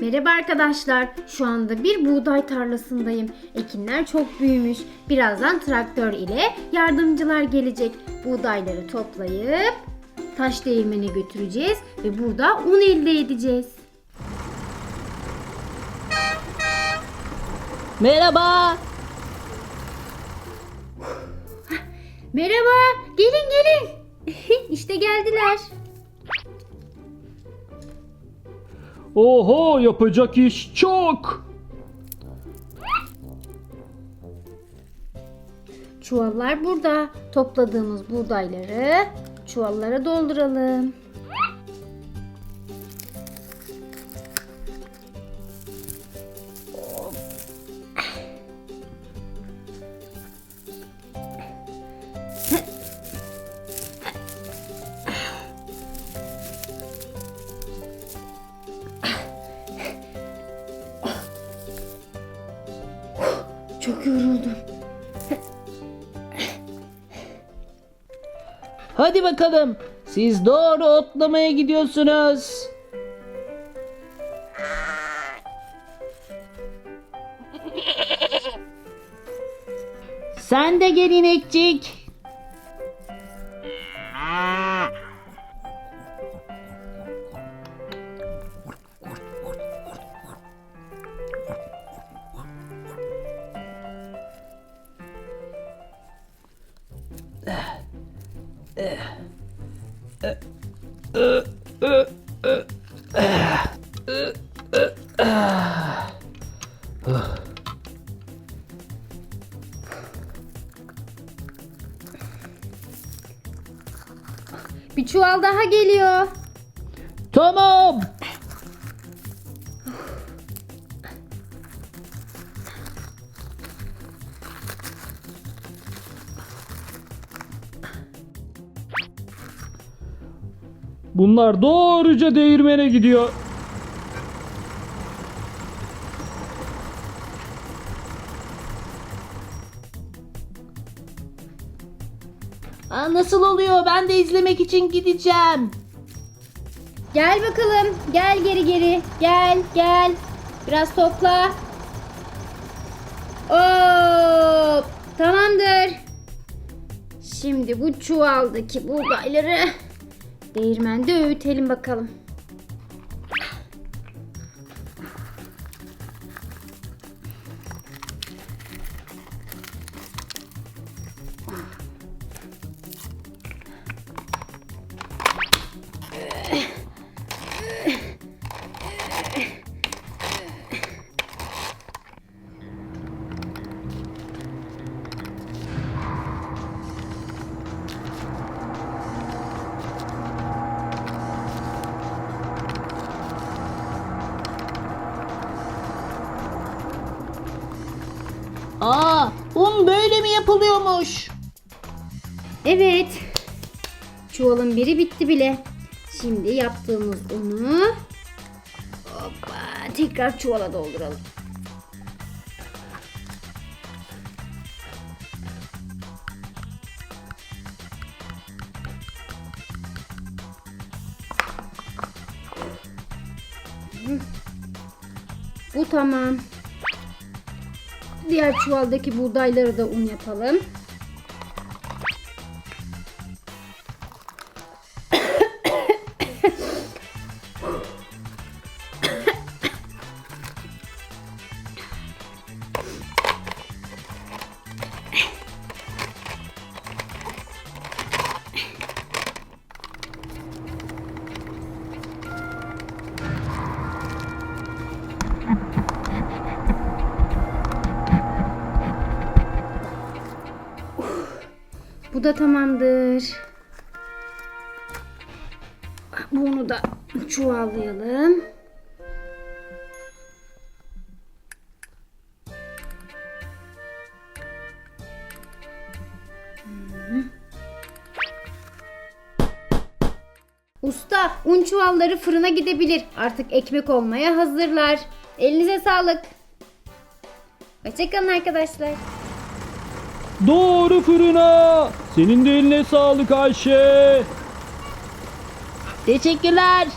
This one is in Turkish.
Merhaba arkadaşlar. Şu anda bir buğday tarlasındayım. Ekinler çok büyümüş. Birazdan traktör ile yardımcılar gelecek. Buğdayları toplayıp taş değirmene götüreceğiz ve burada un elde edeceğiz. Merhaba. Merhaba. Gelin gelin. işte geldiler. Oho yapacak iş çok. Çuvallar burada. Topladığımız buğdayları çuvallara dolduralım. Çok yoruldum. Hadi bakalım. Siz doğru otlamaya gidiyorsunuz. Sen de gel inekçik. Bir çuval daha geliyor. Tamam. Bunlar doğruca değirmene gidiyor. Aa, nasıl oluyor? Ben de izlemek için gideceğim. Gel bakalım. Gel geri geri. Gel gel. Biraz topla. Hop. Tamamdır. Şimdi bu çuvaldaki buğdayları değirmende öğütelim bakalım. Aa, un böyle mi yapılıyormuş? Evet. Çuvalın biri bitti bile. Şimdi yaptığımız unu hoppa, tekrar çuvala dolduralım. Bu tamam. Diğer çuvaldaki buğdayları da un yapalım. Bu da tamamdır. Bunu da çuvallayalım. Usta, un çuvalları fırına gidebilir. Artık ekmek olmaya hazırlar. Elinize sağlık. Hoşçakalın arkadaşlar. Doğru fırına. Senin de eline sağlık Ayşe. Teşekkürler.